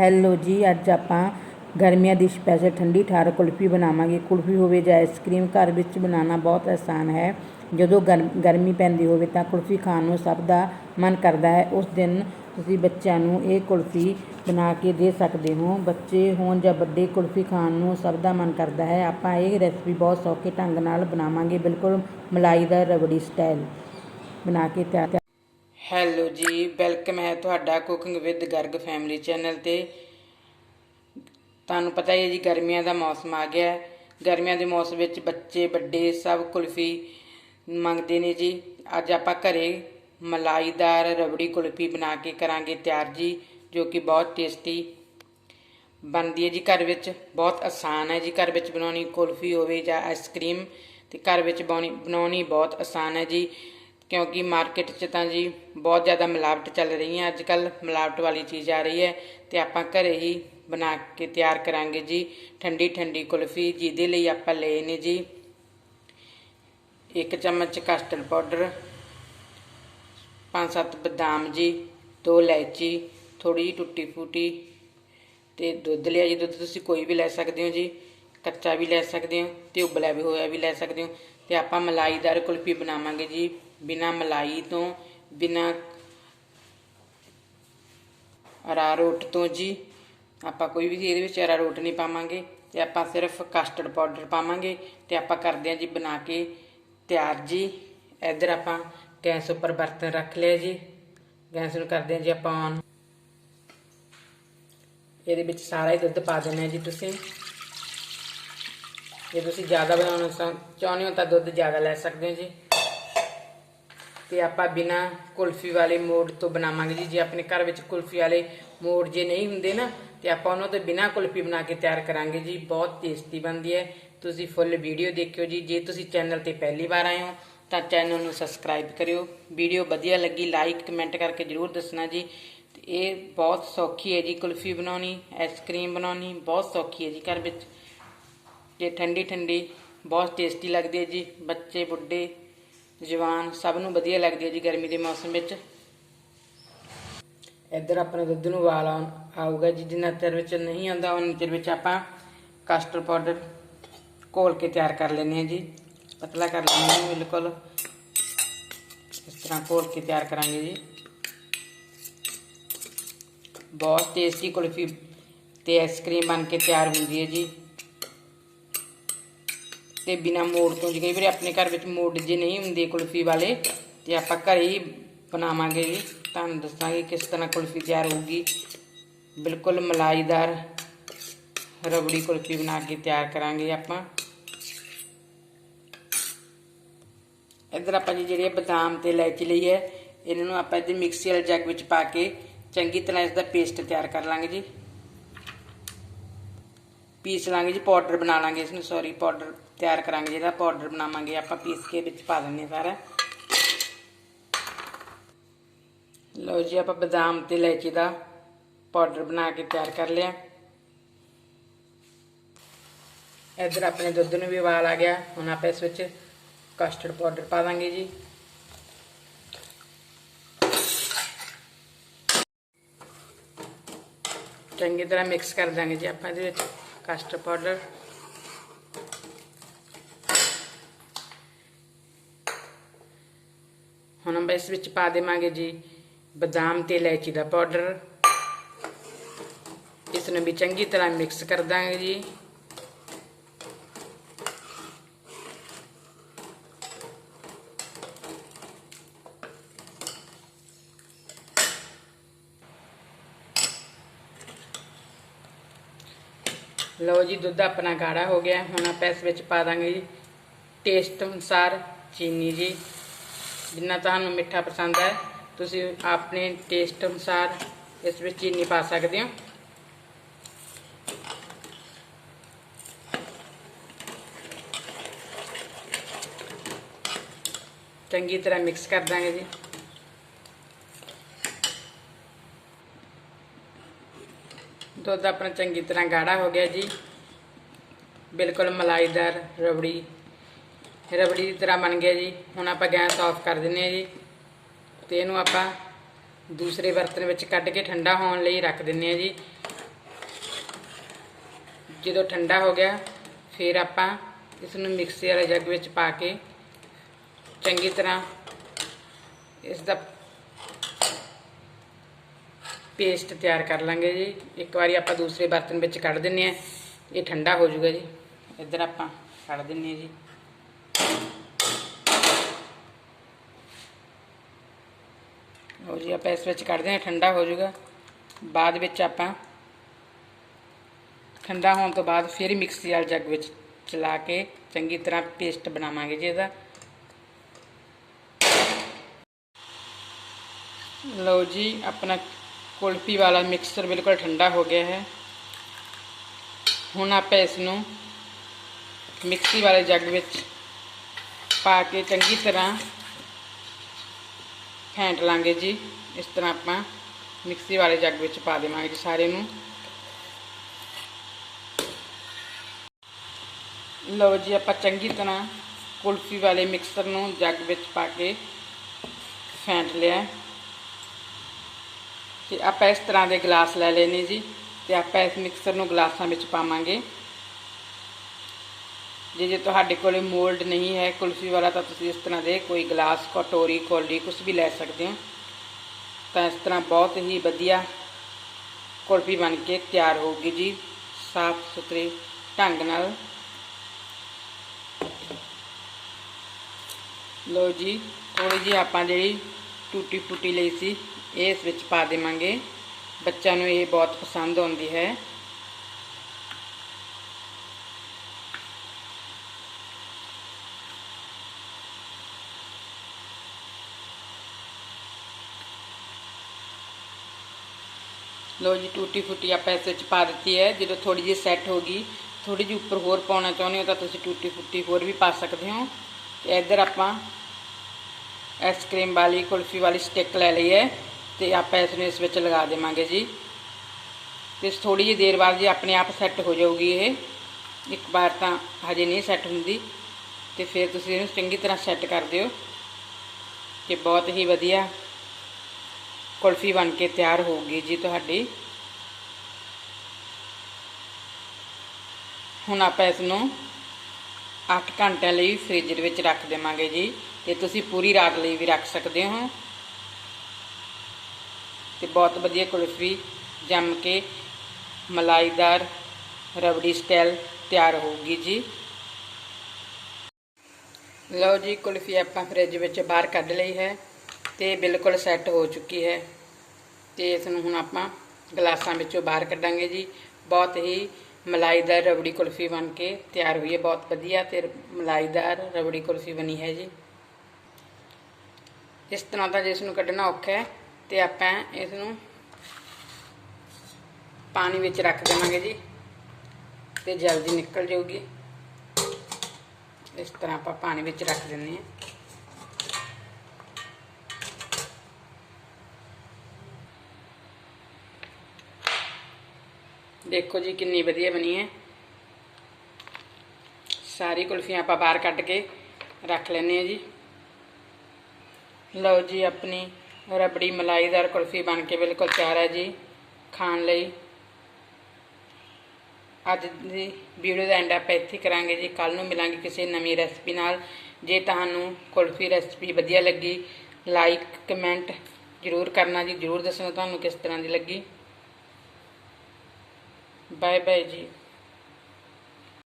Hello ਜੀ, ਅੱਜ ਆਪਾਂ ਗਰਮੀਆਂ ਦੀ ਸਪੈਸ਼ਲ ਠੰਡੀ ਠਾਰ ਕੁਲਫੀ ਬਣਾਵਾਂਗੇ। ਕੁਲਫੀ ਹੋਵੇ ਜਾਂ ਆਈਸਕ੍ਰੀਮ ਘਰ ਵਿੱਚ ਬਣਾਉਣਾ ਬਹੁਤ ਆਸਾਨ ਹੈ। ਜਦੋਂ ਗਰਮ, ਗਰਮੀ ਪੈਂਦੀ ਹੋਵੇ ਤਾਂ ਕੁਲਫੀ ਖਾਣ ਨੂੰ ਸਭ ਦਾ ਮਨ ਕਰਦਾ ਹੈ। ਉਸ ਦਿਨ ਤੁਸੀਂ ਬੱਚਿਆਂ ਨੂੰ ਇਹ ਕੁਲਫੀ ਬਣਾ ਕੇ ਦੇ ਸਕਦੇ ਹੋ। ਬੱਚੇ ਹੋਣ ਜਾਂ ਵੱਡੇ ਕੁਲਫੀ ਖਾਣ ਨੂੰ ਸਭ ਦਾ ਮਨ ਕਰਦਾ ਹੈ। ਆਪਾਂ ਇਹ ਰੈਸਪੀ ਬਹੁਤ ਸੌਖੇ ਢੰਗ ਨਾਲ ਬਣਾਵਾਂਗੇ। ਬਿਲਕੁਲ ਮਲਾਈ ਦਾ ਰਬੜੀ ਸਟਾਈਲ ਬਣਾ ਕੇ ਤਿਆਰ ਹੈਲੋ ਜੀ, ਵੈਲਕਮ ਹੈ ਤੁਹਾਡਾ cooking with Garg family channel ਤੇ। ਤੁਹਾਨੂੰ ਪਤਾ ਹੀ ਹੈ ਜੀ, ਗਰਮੀਆਂ ਦਾ ਮੌਸਮ ਆ ਗਿਆ ਹੈ। ਗਰਮੀਆਂ ਦੇ ਮੌਸਮ ਵਿੱਚ ਬੱਚੇ, ਵੱਡੇ ਸਭ ਕੁਲਫੀ ਮੰਗਦੇ ਨੇ ਜੀ। ਅੱਜ ਆਪਾਂ ਘਰੇ ਮਲਾਈਦਾਰ ਰਬੜੀ ਕੁਲਫੀ ਬਣਾ ਕੇ ਕਰਾਂਗੇ ਤਿਆਰ ਜੀ, ਜੋ ਕਿ ਬਹੁਤ ਟੇਸਟੀ ਬਣਦੀ ਹੈ ਜੀ ਘਰ ਵਿੱਚ। ਬਹੁਤ ਆਸਾਨ ਹੈ ਜੀ ਘਰ ਵਿੱਚ ਬਣਾਉਣੀ ਕੁਲਫੀ ਹੋਵੇ ਜਾਂ ਆਈਸਕ੍ਰੀਮ, ਤੇ ਘਰ ਵਿੱਚ ਬਣਾਉਣੀ ਬਣਾਉਣੀ ਬਹੁਤ ਆਸਾਨ ਹੈ ਜੀ। ਕਿਉਂਕਿ ਮਾਰਕੀਟ 'ਚ ਤਾਂ ਜੀ ਬਹੁਤ ਜ਼ਿਆਦਾ ਮਿਲਾਵਟ ਚੱਲ ਰਹੀ ਹੈ। ਅੱਜ ਕੱਲ ਮਿਲਾਵਟ ਵਾਲੀ ਚੀਜ਼ ਆ ਰਹੀ ਹੈ ਤੇ ਆਪਾਂ ਘਰੇ ਹੀ ਬਣਾ ਕੇ ਤਿਆਰ ਕਰਾਂਗੇ ਜੀ। ਠੰਡੀ ਠੰਡੀ ਕੁਲਫੀ ਜਿਹਦੇ ਲਈ ਆਪਾਂ ਲਏ ਨੇ ਜੀ। ਇੱਕ ਚਮਚ ਕਸਟਰਡ ਪਾਊਡਰ ਪੰਜ ਸੱਤ ਬਦਾਮ ਜੀ, ਦੋ ਇਲਾਇਚੀ ਥੋੜੀ ਜਿਹੀ ਟੁੱਟੀ ਫੂਟੀ ਤੇ ਦੁੱਧ ਲਿਆ ਜੀ। ਦੁੱਧ ਤੁਸੀਂ ਕੋਈ ਵੀ ਲੈ ਸਕਦੇ ਹੋ ਜੀ, ਕੱਚਾ ਵੀ ਲੈ ਸਕਦੇ ਹੋ ਤੇ ਉਬਲਿਆ ਵੀ ਹੋਇਆ ਵੀ ਲੈ ਸਕਦੇ ਹੋ ਤੇ ਆਪਾਂ ਮਲਾਈਦਾਰ ਕੁਲਫੀ ਬਣਾਵਾਂਗੇ ਜੀ। ਬਿਨਾ ਮਲਾਈ ਤੋਂ, ਬਿਨਾ ਅਰਾਰੋਟ ਤੋਂ ਜੀ, ਆਪਾਂ ਕੋਈ ਵੀ ਇਹਦੇ ਵਿੱਚ ਅਰਾਰੋਟ ਨਹੀਂ ਪਾਵਾਂਗੇ, ਤੇ ਆਪਾਂ ਸਿਰਫ ਕਸਟਰਡ ਪਾਊਡਰ ਪਾਵਾਂਗੇ, ਤੇ ਆਪਾਂ ਕਰਦੇ ਹਾਂ ਜੀ ਬਣਾ ਕੇ ਤਿਆਰ ਜੀ। ਇੱਧਰ ਆਪਾਂ ਗੈਸ ਉੱਪਰ ਬਰਤਨ ਰੱਖ ਲਿਆ ਜੀ। ਗੈਸ ਨੂੰ ਕਰਦੇ ਹਾਂ ਜੀ ਆਪਾਂ ਔਨ ਇਹਦੇ ਵਿੱਚ ਸਾਰਾ ਹੀ ਦੁੱਧ ਪਾ ਦੇਣਾ ਹੈ ਜੀ ਤੁਸੀਂ। ਜੇ ਤੁਸੀਂ ਜ਼ਿਆਦਾ ਬਣਾਉਣਾ ਚਾਹ- ਚਾਹੁੰਦੇ ਹੋ ਤਾਂ ਦੁੱਧ ਜ਼ਿਆਦਾ ਲੈ ਸਕਦੇ ਹੋ ਜੀ। ਤੇ ਆਪਾਂ ਬਿਨਾ ਕੁਲਫੀ ਵਾਲੇ ਮੋੜ ਤੋਂ ਬਣਾਵਾਂਗੇ ਜੀ। ਜੇ ਆਪਣੇ ਘਰ ਵਿੱਚ ਕੁਲਫੀ ਵਾਲੇ ਮੋੜ ਜੇ ਨਹੀਂ ਹੁੰਦੇ ਨਾ, ਤੇ ਆਪਾਂ ਉਹਨਾਂ ਤੋਂ ਬਿਨਾ ਕੁਲਫੀ ਬਣਾ ਕੇ ਤਿਆਰ ਕਰਾਂਗੇ ਜੀ। ਬਹੁਤ ਟੇਸਟੀ ਬਣਦੀ ਹੈ। ਤੁਸੀਂ ਫੁੱਲ ਵੀਡੀਓ ਦੇਖਿਓ ਜੀ। ਜੇ ਤੁਸੀਂ ਚੈਨਲ ਤੇ ਪਹਿਲੀ ਵਾਰ ਆਏ ਹੋ, ਤਾਂ ਚੈਨਲ ਨੂੰ ਸਬਸਕ੍ਰਾਈਬ ਕਰਿਓ। ਵੀਡੀਓ ਵਧੀਆ ਲੱਗੀ, ਲਾਈਕ, ਕਮੈਂਟ ਕਰਕੇ ਜਰੂਰ ਦੱਸਣਾ ਜੀ। ਤੇ ਇਹ ਬਹੁਤ ਸੌਖੀ ਹੈ ਜੀ ਕੁਲਫੀ ਬਣਾਉਣੀ ਆਈਸਕ੍ਰੀਮ ਬਣਾਉਣੀ। ਬਹੁਤ ਸੌਖੀ ਹੈ ਜੀ ਘਰ ਵਿੱਚ। ਇਹ ਠੰਡੀ ਠੰਡੀ ਬਹੁਤ ਟੇਸਟੀ ਲੱਗਦੀ ਹੈ ਜੀ। ਬੱਚੇ, ਬੁੱਢੇ ਜਵਾਨ ਸਭ ਨੂੰ ਵਧੀਆ ਲੱਗਦੀ ਹੈ ਜੀ ਗਰਮੀ ਦੇ ਮੌਸਮ ਵਿੱਚ। ਇੱਧਰ ਆਪਣੇ ਦੁੱਧ ਨੂੰ ਉਬਾਲ ਆਊਗਾ ਜੀ, ਜਿੰਨਾ ਚਿਰ ਵਿੱਚ ਨਹੀਂ ਆਉਂਦਾ ਉਹਨਾਂ ਚਿਰ ਵਿੱਚ ਆਪਾਂ ਕਸਟਰਡ ਪਾਊਡਰ ਘੋਲ ਕੇ ਤਿਆਰ ਕਰ ਲੈਂਦੇ ਹਾਂ ਜੀ। ਪਤਲਾ ਕਰ ਲੈਂਦੇ ਹਾਂ ਬਿਲਕੁਲ। ਇਸ ਤਰ੍ਹਾਂ ਘੋਲ ਕੇ ਤਿਆਰ ਕਰਾਂਗੇ ਜੀ। ਬਹੁਤ ਟੇਸਟੀ ਕੁਲਫੀ ਤੇ ਆਈਸਕ੍ਰੀਮ ਬਣ ਕੇ ਤਿਆਰ ਹੁੰਦੀ ਹੈ ਜੀ। ਤੇ ਬਿਨਾ ਮੋੜ ਤੋਂ ਜੇ ਕਈ ਵਾਰੀ ਆਪਣੇ ਘਰ ਵਿੱਚ ਮੋੜ ਜੇ ਨਹੀਂ ਹੁੰਦੇ ਕੁਲਫੀ ਵਾਲੇ, ਤੇ ਆਪਾਂ ਘਰੇ ਹੀ ਬਣਾਵਾਂਗੇ ਜੀ। ਤੁਹਾਨੂੰ ਦੱਸਾਂਗੇ ਕਿਸ ਤਰ੍ਹਾਂ ਕੁਲਫੀ ਤਿਆਰ ਹੋਊਗੀ। ਬਿਲਕੁਲ ਮਲਾਈਦਾਰ ਰਬੜੀ ਕੁਲਫੀ ਬਣਾ ਕੇ ਤਿਆਰ ਕਰਾਂਗੇ ਆਪਾਂ। ਇੱਧਰ ਆਪਾਂ ਜੀ ਜਿਹੜੇ ਬਦਾਮ ਤੇ ਇਲਾਇਚੀ ਲਈ ਹੈ, ਇਹਨਾਂ ਨੂੰ ਆਪਾਂ ਇਹਦੇ ਮਿਕਸੀ ਵਾਲੇ ਜੱਗ ਵਿੱਚ ਪਾ ਕੇ ਚੰਗੀ ਤਰ੍ਹਾਂ ਇਸ ਦਾ ਪੇਸਟ ਤਿਆਰ ਕਰ ਲਾਂਗੇ ਜੀ। ਪੀਸ ਲਾਂਗੇ ਜੀ ਪਾਊਡਰ ਬਣਾ ਲਾਂਗੇ ਇਸ ਨੂੰ ਸੌਰੀ ਪਾਊਡਰ ਤਿਆਰ ਕਰਾਂਗੇ ਜਿਹੜਾ ਪਾਊਡਰ ਬਣਾਵਾਂਗੇ ਆਪਾਂ ਪੀਸ ਕੇ ਵਿੱਚ ਪਾ ਦਿੰਨੇ ਸਾਰਾ ਲਓ ਜੀ ਆਪਾਂ ਬਦਾਮ ਤੇ ਇਲਾਇਚੀ ਦਾ ਪਾਊਡਰ ਬਣਾ ਕੇ ਤਿਆਰ ਕਰ ਲਿਆ ਇੱਧਰ ਆਪਣੇ ਦੁੱਧ ਨੂੰ ਵੀ ਉਬਾਲ ਆ ਗਿਆ ਹੁਣ ਆਪਾਂ ਇਸ ਵਿੱਚ ਕਸਟਰਡ ਪਾਊਡਰ ਪਾ ਦਾਂਗੇ ਜੀ ਚੰਗੀ ਤਰ੍ਹਾਂ ਮਿਕਸ ਕਰ ਦਾਂਗੇ ਜੀ ਆਪਾਂ ਇਹਦੇ ਵਿੱਚ ਕਸਟਰਡ ਪਾਊਡਰ ਹੁਣ ਆਪਾਂ ਇਸ ਵਿੱਚ ਪਾ ਦੇਵਾਂਗੇ ਜੀ ਬਦਾਮ ਤੇ ਇਲਾਇਚੀ ਦਾ ਪਾਊਡਰ ਇਸ ਨੂੰ ਵੀ ਚੰਗੀ ਤਰ੍ਹਾਂ ਮਿਕਸ ਕਰ ਦਾਂਗੇ ਜੀ। ਲਓ ਜੀ, ਦੁੱਧ ਆਪਣਾ ਗਾੜਾ ਹੋ ਗਿਆ। ਹੁਣ ਆਪਾਂ ਇਸ ਵਿੱਚ ਪਾ ਦਾਂਗੇ ਜੀ। ਟੇਸਟ ਅਨੁਸਾਰ ਚੀਨੀ ਜੀ। ਜਿੰਨਾ ਤੁਹਾਨੂੰ ਮਿੱਠਾ ਪਸੰਦ ਹੈ, ਤੁਸੀਂ ਆਪਣੇ ਟੇਸਟ ਅਨੁਸਾਰ ਇਸ ਵਿੱਚ ਚੀਨੀ ਪਾ ਸਕਦੇ ਹੋ। ਚੰਗੀ ਤਰ੍ਹਾਂ ਮਿਕਸ ਕਰ ਦਾਂਗੇ ਜੀ। ਦੁੱਧ ਆਪਣਾ ਚੰਗੀ ਤਰ੍ਹਾਂ ਗਾੜਾ ਹੋ ਗਿਆ ਜੀ। ਬਿਲਕੁਲ ਮਲਾਈਦਾਰ ਰਬੜੀ ਰਬੜੀ ਦੀ ਤਰ੍ਹਾਂ ਬਣ ਗਿਆ ਜੀ। ਹੁਣ ਆਪਾਂ ਗੈਸ ਆਫ ਕਰ ਦਿੰਨੇ ਆ ਜੀ ਤੇ ਇਹਨੂੰ ਆਪਾਂ ਦੂਸਰੇ ਬਰਤਨ ਵਿੱਚ ਕੱਢ ਕੇ ਠੰਡਾ ਹੋਣ ਲਈ ਰੱਖ ਦਿੰਨੇ ਆ ਜੀ। ਜਦੋਂ ਠੰਡਾ ਹੋ ਗਿਆ, ਫਿਰ ਆਪਾਂ ਇਸ ਨੂੰ ਮਿਕਸੀ ਵਾਲੇ ਜੱਗ ਵਿੱਚ ਪਾ ਕੇ ਚੰਗੀ ਤਰ੍ਹਾਂ ਇਸ ਦਾ ਪੇਸਟ ਤਿਆਰ ਕਰ ਲਾਂਗੇ ਜੀ। ਇੱਕ ਵਾਰੀ ਆਪਾਂ ਦੂਸਰੇ ਬਰਤਨ ਵਿੱਚ ਕੱਢ ਦਿੰਨੇ ਆ। ਇਹ ਠੰਡਾ ਹੋ ਜਾਊਗਾ ਜੀ। ਇੱਧਰ ਆਪਾਂ ਕੱਢ ਦਿੰਨੇ ਆ ਜੀ। ਲਓ ਜੀ, ਆਪਾਂ ਇਸ ਵਿੱਚ ਕੱਢਦੇ ਹਾਂ, ਠੰਡਾ ਹੋ ਜਾਊਗਾ। ਬਾਅਦ ਵਿੱਚ ਆਪਾਂ ਠੰਡਾ ਹੋਣ ਤੋਂ ਬਾਅਦ ਫਿਰ ਮਿਕਸੀ ਵਾਲੇ ਜੱਗ ਵਿੱਚ ਚਲਾ ਕੇ ਚੰਗੀ ਤਰ੍ਹਾਂ ਪੇਸਟ ਬਣਾਵਾਂਗੇ ਜੀ ਇਹਦਾ। ਲਓ ਜੀ, ਆਪਣਾ ਕੁਲਫੀ ਵਾਲਾ ਮਿਕਸਰ ਬਿਲਕੁਲ ਠੰਡਾ ਹੋ ਗਿਆ ਹੈ ਹੁਣ ਆਪਾਂ ਇਸ ਨੂੰ ਮਿਕਸੀ ਵਾਲੇ ਜੱਗ ਵਿੱਚ ਪਾ ਕੇ ਚੰਗੀ ਤਰ੍ਹਾਂ ਫੈਂਟ ਲਾਂਗੇ ਜੀ ਇਸ ਤਰ੍ਹਾਂ ਆਪਾਂ ਮਿਕਸੀ ਵਾਲੇ ਜੱਗ ਵਿੱਚ ਪਾ ਦੇਵਾਂਗੇ ਜੀ ਸਾਰੇ ਨੂੰ ਲਓ ਜੀ ਆਪਾਂ ਚੰਗੀ ਤਰ੍ਹਾਂ ਕੁਲਫੀ ਵਾਲੇ ਮਿਕਸਰ ਨੂੰ ਜੱਗ ਵਿੱਚ ਪਾ ਕੇ ਫੈਂਟ ਲਿਆ ਤੇ ਆਪਾਂ ਇਸ ਤਰ੍ਹਾਂ ਦੇ ਗਲਾਸ ਲੈ ਲੈਣੇ ਜੀ ਤੇ ਆਪਾਂ ਇਸ ਮਿਕਸਰ ਨੂੰ ਗਲਾਸਾਂ ਵਿੱਚ ਪਾਵਾਂਗੇ। ਜੇ ਜੇ ਤੁਹਾਡੇ ਕੋਲੇ ਮੋਲਡ ਨਹੀਂ ਹੈ, ਕੁਲਫੀ ਵਾਲਾ, ਤਾਂ ਤੁਸੀਂ ਇਸ ਤਰ੍ਹਾਂ ਦੇ ਕੋਈ ਗਲਾਸ, ਕਟੋਰੀ, ਕੋਲੀ ਕੁਝ ਵੀ ਲੈ ਸਕਦੇ ਹੋ। ਤਾਂ ਇਸ ਤਰ੍ਹਾਂ ਬਹੁਤ ਹੀ ਵਧੀਆ ਕੁਲਫੀ ਬਣ ਕੇ ਤਿਆਰ ਹੋਊਗੀ ਜੀ, ਸਾਫ਼ ਸੁਥਰੇ ਢੰਗ ਨਾਲ। ਲੋ ਜੀ ਥੋੜੀ ਜੀ ਆਪਾਂ ਜਿਹੜੀ ਟੂਟੀ ਫੂਟੀ ਲਈ ਸੀ ਇਹ ਇਸ ਵਿੱਚ ਪਾ ਦੇਵਾਂਗੇ। ਬੱਚਿਆਂ ਨੂੰ ਇਹ ਬਹੁਤ ਪਸੰਦ ਆਉਂਦੀ ਹੈ। ਲੋ ਜੀ ਟੂਟੀ ਫੁੱਟੀ ਆਪਾਂ ਇਸ ਵਿੱਚ ਪਾ ਦਿੱਤੀ ਹੈ। ਜਦੋਂ ਥੋੜੀ ਜਿਹੀ ਸੈੱਟ ਹੋ ਗਈ ਥੋੜੀ ਜਿਹੀ ਉੱਪਰ ਹੋਰ ਪਾਉਣਾ ਚਾਹੁੰਦੇ ਹੋ ਤਾਂ ਤੁਸੀਂ ਟੂਟੀ ਫੁੱਟੀ ਹੋਰ ਵੀ ਪਾ ਸਕਦੇ ਹੋ। ਤੇ ਇੱਧਰ ਆਪਾਂ ਆਈਸਕ੍ਰੀਮ ਵਾਲੀ, ਕੁਲਫੀ ਵਾਲੀ ਸਟਿਕ ਲੈ ਲਈ ਹੈ। ਤੇ ਆਪਾਂ ਇਸ ਨੂੰ ਇਸ ਵਿੱਚ ਲਗਾ ਦੇਵਾਂਗੇ ਜੀ। ਤੇ ਥੋੜੀ ਜਿਹੀ ਦੇਰ ਬਾਅਦ ਜੀ ਆਪਣੇ ਆਪ ਸੈੱਟ ਹੋ ਜਾਊਗੀ ਇਹ। ਇੱਕ ਵਾਰ ਤਾਂ ਹਜੇ ਨਹੀਂ ਸੈੱਟ ਹੁੰਦੀ। ਤੇ ਫਿਰ ਤੁਸੀਂ ਇਹਨੂੰ ਚੰਗੀ ਤਰ੍ਹਾਂ ਸੈੱਟ ਕਰ ਦਿਓ। ਕਿ ਬਹੁਤ ਹੀ ਵਧੀਆ ਕੁਲਫੀ ਬਣ ਕੇ ਤਿਆਰ ਹੋਊਗੀ ਜੀ ਤੁਹਾਡੀ। ਹੁਣ ਆਪਾਂ ਇਸ ਨੂੰ 8 ਘੰਟਿਆਂ ਲਈ ਫ੍ਰਿਜ ਦੇ ਵਿੱਚ ਰੱਖ ਦੇਵਾਂਗੇ ਜੀ। ਤੇ ਤੁਸੀਂ ਪੂਰੀ ਰਾਤ ਲਈ ਵੀ ਰੱਖ ਸਕਦੇ ਹੋ। ਤੇ ਬਹੁਤ ਵਧੀਆ ਕੁਲਫੀ ਜੰਮ ਕੇ ਮਲਾਈਦਾਰ ਰਬੜੀ ਸਟਾਈਲ ਤਿਆਰ ਹੋਊਗੀ ਜੀ। ਲਓ ਜੀ, ਕੁਲਫੀ ਆਪਾਂ ਫ੍ਰਿਜ ਵਿੱਚ ਬਾਹਰ ਕੱਢ ਲਈ ਹੈ ਤੇ ਬਿਲਕੁਲ ਸੈੱਟ ਹੋ ਚੁੱਕੀ ਹੈ ਤੇ ਇਸ ਨੂੰ ਹੁਣ ਆਪਾਂ ਗਲਾਸਾਂ ਵਿੱਚੋਂ ਬਾਹਰ ਕੱਢਾਂਗੇ ਜੀ। ਬਹੁਤ ਹੀ ਮਲਾਈਦਾਰ ਰਬੜੀ ਕੁਲਫੀ ਬਣ ਕੇ ਤਿਆਰ ਹੋਈ ਹੈ, ਬਹੁਤ ਵਧੀਆ ਤੇ ਮਲਾਈਦਾਰ ਰਬੜੀ ਕੁਲਫੀ ਬਣੀ ਹੈ ਜੀ। ਇਸ ਤਰ੍ਹਾਂ ਦਾ ਜਿਸ ਨੂੰ ਕੱਢਣਾ ਔਖਾ ਹੈ ਤੇ ਆਪਾਂ ਇਸ ਨੂੰ ਪਾਣੀ ਵਿੱਚ ਰੱਖ ਦੇਵਾਂਗੇ ਜੀ ਤੇ ਜਲਦੀ ਨਿਕਲ ਜਾਊਗੀ। ਇਸ ਤਰ੍ਹਾਂ ਆਪਾਂ ਪਾਣੀ ਵਿੱਚ ਰੱਖ ਦਿੰਦੇ ਹਾਂ। ਦੇਖੋ ਜੀ ਕਿੰਨੀ ਵਧੀਆ ਬਣੀ ਹੈ। ਸਾਰੀ ਕੁਲਫੀਆਂ ਆਪਾਂ ਬਾਹਰ ਕੱਢ ਕੇ ਰੱਖ ਲੈਨੇ ਆ ਜੀ। ਲਓ ਜੀ ਆਪਣੀ ਰਬੜੀ ਮਲਾਈਦਾਰ ਕੁਲਫੀ ਬਣ ਕੇ ਬਿਲਕੁਲ ਤਿਆਰ ਹੈ ਜੀ, ਖਾਣ ਲਈ। ਅੱਜ ਦੀ ਵੀਡੀਓ ਦਾ ਐਂਡ ਆਪਾਂ ਇੱਥੇ ਕਰਾਂਗੇ ਜੀ। ਕੱਲ ਨੂੰ ਮਿਲਾਂਗੇ ਕਿਸੇ ਨਵੀਂ ਰੈਸਪੀ ਨਾਲ। ਜੇ ਤੁਹਾਨੂੰ ਕੁਲਫੀ ਰੈਸਪੀ ਵਧੀਆ ਲੱਗੀ ਲਾਈਕ ਕਮੈਂਟ ਜ਼ਰੂਰ ਕਰਨਾ ਜੀ। ਜ਼ਰੂਰ ਦੱਸਣਾ ਤੁਹਾਨੂੰ ਕਿਸ ਤਰ੍ਹਾਂ ਦੀ ਲੱਗੀ। ਬਾਏ ਬਾਏ ਜੀ।